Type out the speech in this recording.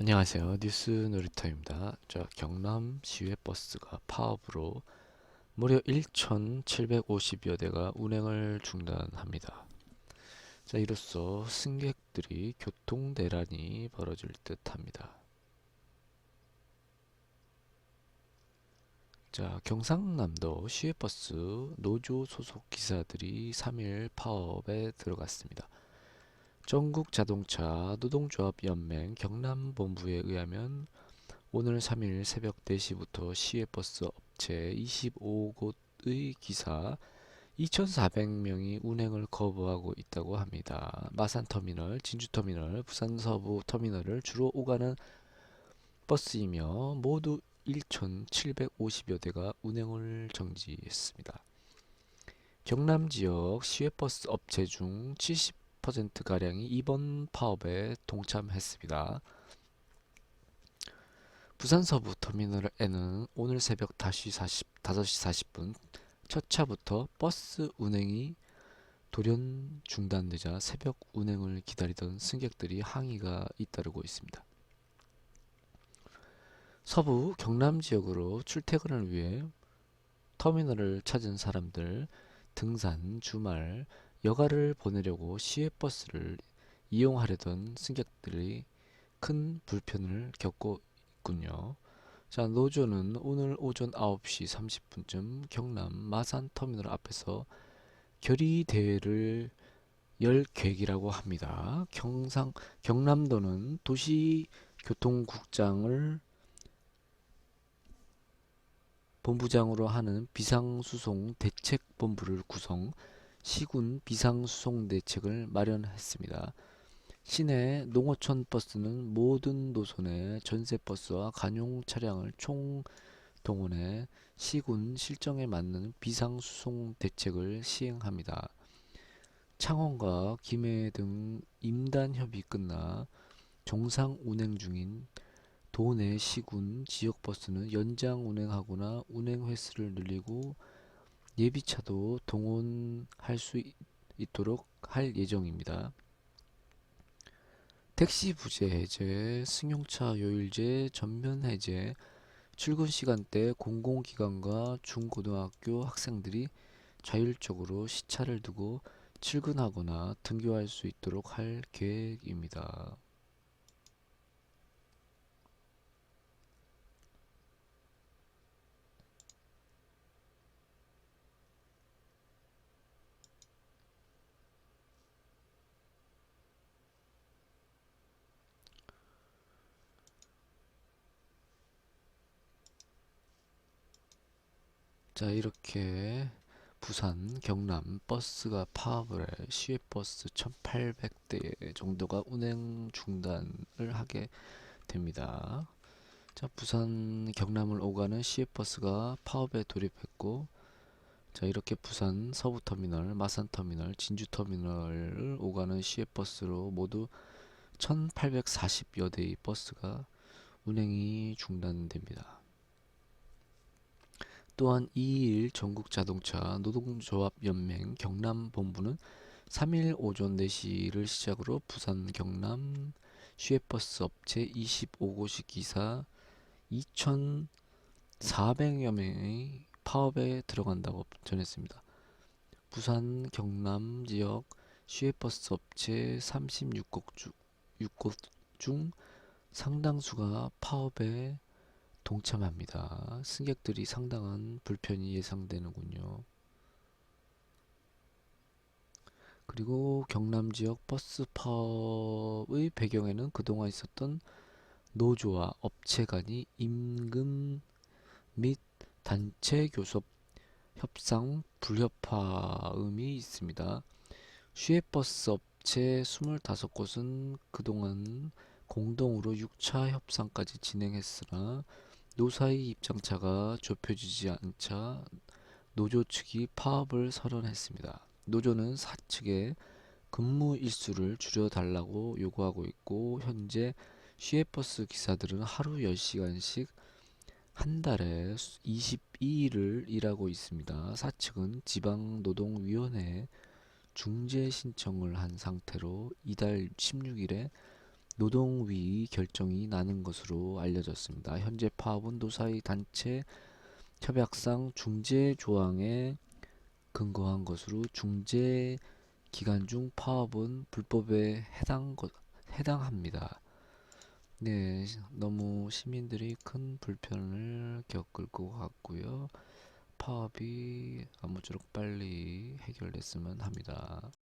안녕하세요. 뉴스 놀이터입니다. 자, 경남 시외 버스가 파업으로 무려 1,750여 대가 운행을 중단합니다. 자, 이로써 승객들이 교통 대란이 벌어질 듯합니다. 자, 경상남도 시외버스 노조 소속 기사들이 3일 파업에 들어갔습니다. 전국 자동차 노동조합 연맹 경남본부에 의하면 오늘 3일 새벽 4시부터 시외버스 업체 25곳의 기사 2,400명이 운행을 거부하고 있다고 합니다. 마산터미널, 진주터미널, 부산서부 터미널을 주로 오가는 버스이며 모두 1,750여 대가 운행을 정지했습니다. 경남 지역 시외버스 업체 중 70% 가량이 이번 파업에 동참했습니다. 부산 서부 터미널에는 오늘 새벽 5시 40, 5시 40분 첫 차부터 버스 운행이 돌연 중단되자 새벽 운행을 기다리던 승객들이 항의가 잇따르고 있습니다. 서부 경남 지역으로 출퇴근을 위해 터미널을 찾은 사람들, 등산, 주말, 여가를 보내려고 시외버스를 이용하려던 승객들이 큰 불편을 겪고 있군요. 자, 노조는 오늘 오전 9시 30분쯤 경남 마산 터미널 앞에서 결의 대회를 열 계획이라고 합니다. 경상 경남도는 도시교통국장을 본부장으로 하는 비상수송 대책본부를 구성, 시군 비상수송 대책을 마련했습니다. 시내 농어촌 버스는 모든 노선의 전세 버스와 관용 차량을 총 동원해 시군 실정에 맞는 비상수송 대책을 시행합니다. 창원과 김해 등 임단 협의 끝나 정상 운행 중인 도내 시군 지역 버스는 연장 운행하거나 운행 횟수를 늘리고 예비차도 동원할 수 있- 있도록 할 예정입니다. 택시 부재 해제, 승용차 요일제 전면 해제, 출근 시간대 공공기관과 중고등학교 학생들이 자율적으로 시차를 두고 출근하거나 등교할 수 있도록 할 계획입니다. 자, 이렇게 부산, 경남 버스가 파업을 해 시외버스 1,800대 정도가 운행 중단을 하게 됩니다. 자, 부산, 경남을 오가는 시외버스가 파업에 돌입했고, 자, 이렇게 부산 서부터미널, 마산터미널, 진주터미널을 오가는 시외버스로 모두 1,840여 대의 버스가 운행이 중단됩니다. 또한 2일 전국자동차 노동조합연맹 경남본부는 3일 오전 4시를 시작으로 부산 경남 시외버스 업체 25곳이 기사 2,400여 명의 파업에 들어간다고 전했습니다. 부산 경남 지역 시외버스 업체 36곳 중, 6곳 중 상당수가 파업에 동참합니다. 승객들이 상당한 불편이 예상되는군요. 그리고 경남 지역 버스 파업의 배경에는 그동안 있었던 노조와 업체 간의 임금 및 단체 교섭 협상 불협화음이 있습니다. 시외버스 업체 25곳은 그동안 공동으로 6차 협상까지 진행했으나 노사의 입장차가 좁혀지지 않자 노조 측이 파업을 선언했습니다. 노조는 사측에 근무 일수를 줄여달라고 요구하고 있고 현재 시외버스 기사들은 하루 10시간씩 한 달에 22일을 일하고 있습니다. 사측은 지방노동위원회에 중재 신청을 한 상태로 이달 16일에 노동위 결정이 나는 것으로 알려졌습니다. 현재 파업은 노사이 단체 협약상 중재 조항에 근거한 것으로 중재 기간 중 파업은 불법에 해당 것 해당합니다. 네, 너무 시민들이 큰 불편을 겪을 것 같고요. 파업이 아무쪼록 빨리 해결됐으면 합니다.